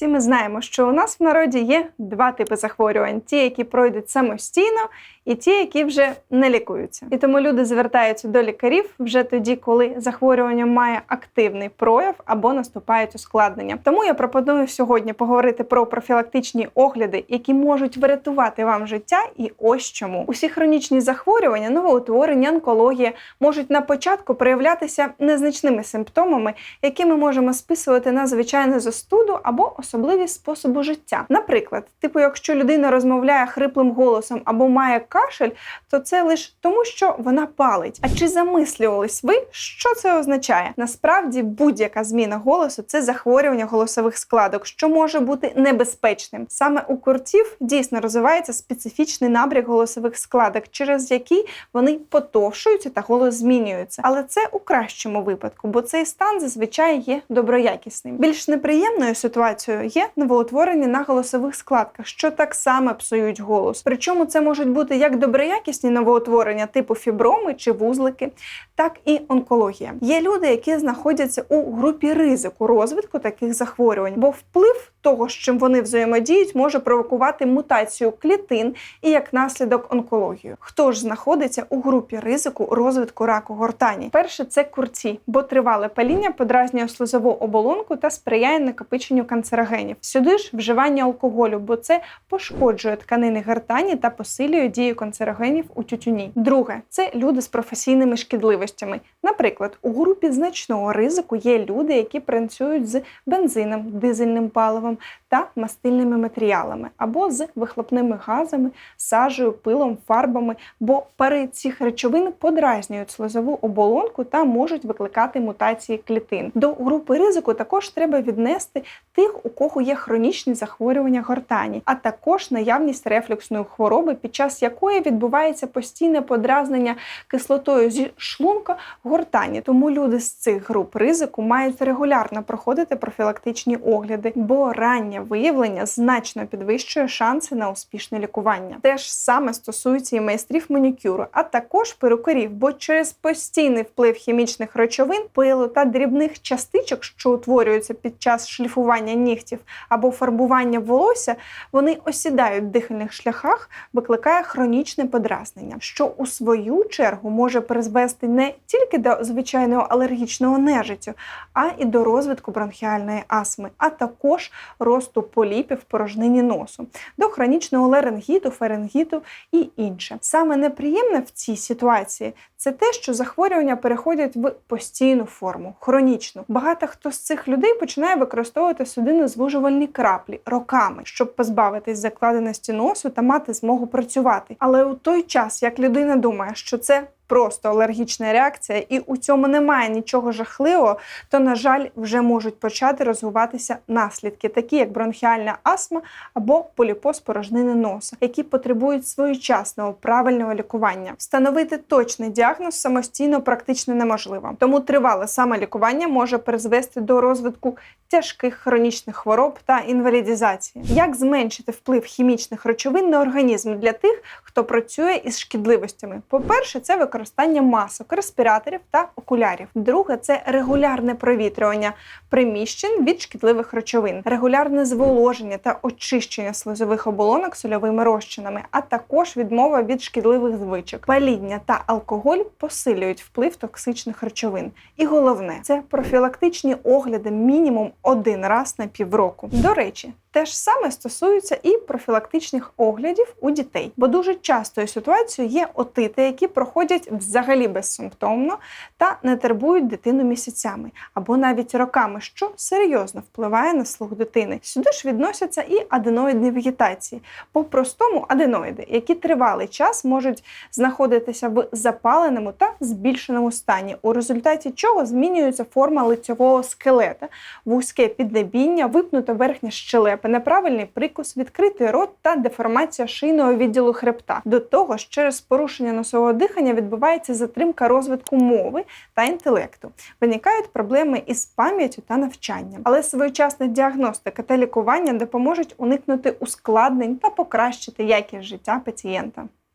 всі ми знаємо, що у нас в народі є два типи захворювань: ті, які пройдуть самостійно, і ті, які вже не лікуються. І тому люди звертаються до лікарів вже тоді, коли захворювання має активний прояв або наступають ускладнення. Тому я пропоную сьогодні поговорити про профілактичні огляди, які можуть врятувати вам життя, і ось чому усі хронічні захворювання, новоутворення, онкологія можуть на початку проявлятися незначними симптомами, які ми можемо списувати на звичайну застуду або особливі способи життя. Наприклад, типу, якщо людина розмовляє хриплим голосом або має кашель, то це лише тому, що вона палить. А чи замислювались ви, що це означає? Насправді будь-яка зміна голосу це захворювання голосових складок, що може бути небезпечним. Саме у куртів дійсно розвивається специфічний набряк голосових складок, через який вони потовшуються та голос змінюється. Але це у кращому випадку, бо цей стан зазвичай є доброякісним. Більш неприємною ситуацією є новоутворення на голосових складках, що так само псують голос. Причому це можуть бути як доброякісні новоутворення, типу фіброми чи вузлики, так і онкологія. Є люди, які знаходяться у групі ризику розвитку таких захворювань, бо вплив того, з чим вони взаємодіють, може провокувати мутацію клітин і як наслідок онкологію. Хто ж знаходиться у групі ризику розвитку раку гортані? Перше це курці, бо тривале паління подразнює слизову оболонку та сприяє накопиченню канцерогенів. Сюди ж вживання алкоголю, бо це пошкоджує тканини гортані та посилює дію канцерогенів у тютюні. Друге це люди з професійними шкідливостями. Наприклад, у групі значного ризику є люди, які працюють з бензином, дизельним паливом та мастильними матеріалами або з вихлопними газами, сажею, пилом, фарбами, бо пари цих речовин подразнюють слизову оболонку та можуть викликати мутації клітин. До групи ризику також треба віднести тих, у кого є хронічні захворювання гортані, а також наявність рефлюксної хвороби, під час якої відбувається постійне подразнення кислотою зі шлунка гортані. Тому люди з цих груп ризику мають регулярно проходити профілактичні огляди, бо раннє виявлення значно підвищує шанси на успішне лікування. Те ж саме стосується і майстрів манікюру, а також перукарів, бо через постійний вплив хімічних речовин, пилу та дрібних частичок, що утворюються під час шліфування нігтів або фарбування волосся, вони осідають в дихальних шляхах, викликає хронічне подразнення, що у свою чергу може призвести не тільки до звичайного алергічного нежиттю, а і до розвитку бронхіальної астми, а також росту поліпів в порожнині носу, до хронічного ларингіту, фарингіту і інше. Саме неприємне в цій ситуації це те, що захворювання переходять в постійну форму, хронічну. Багато хто з цих людей починає використовувати судинозвужувальні краплі роками, щоб позбавитись закладеності носу та мати змогу працювати. Але у той час, як людина думає, що це просто алергічна реакція, і у цьому немає нічого жахливого, то, на жаль, вже можуть почати розвиватися наслідки, такі як бронхіальна астма або поліпоз порожнини носа, які потребують своєчасного правильного лікування. Встановити точний діагноз самостійно практично неможливо, тому тривале самолікування може призвести до розвитку тяжких хронічних хвороб та інвалідізації. Як зменшити вплив хімічних речовин на організм для тих, хто працює із шкідливостями? По-перше, це використання масок, респіраторів та окулярів. Друге це регулярне провітрювання приміщень від шкідливих речовин, регулярне зволоження та очищення слизових оболонок сольовими розчинами, а також відмова від шкідливих звичок. Паління та алкоголь посилюють вплив токсичних речовин. І головне це профілактичні огляди мінімум один раз на півроку. До речі, те ж саме стосується і профілактичних оглядів у дітей, бо дуже частою ситуацією є отити, які проходять взагалі безсимптомно та не турбують дитину місяцями або навіть роками, що серйозно впливає на слух дитини. Сюди ж відносяться і аденоїдні вегетації, по-простому аденоїди, які тривалий час можуть знаходитися в запаленому та збільшеному стані, у результаті чого змінюється форма лицьового скелета, вузьке піднебіння, випнута верхня щелепа, неправильний прикус, відкритий рот та деформація шийного відділу хребта. До того ж, через порушення носового дихання відбувається затримка розвитку мови та інтелекту. Виникають проблеми із пам'яттю та навчанням. Але своєчасна діагностика та лікування допоможуть уникнути ускладнень та покращити якість життя пацієнта.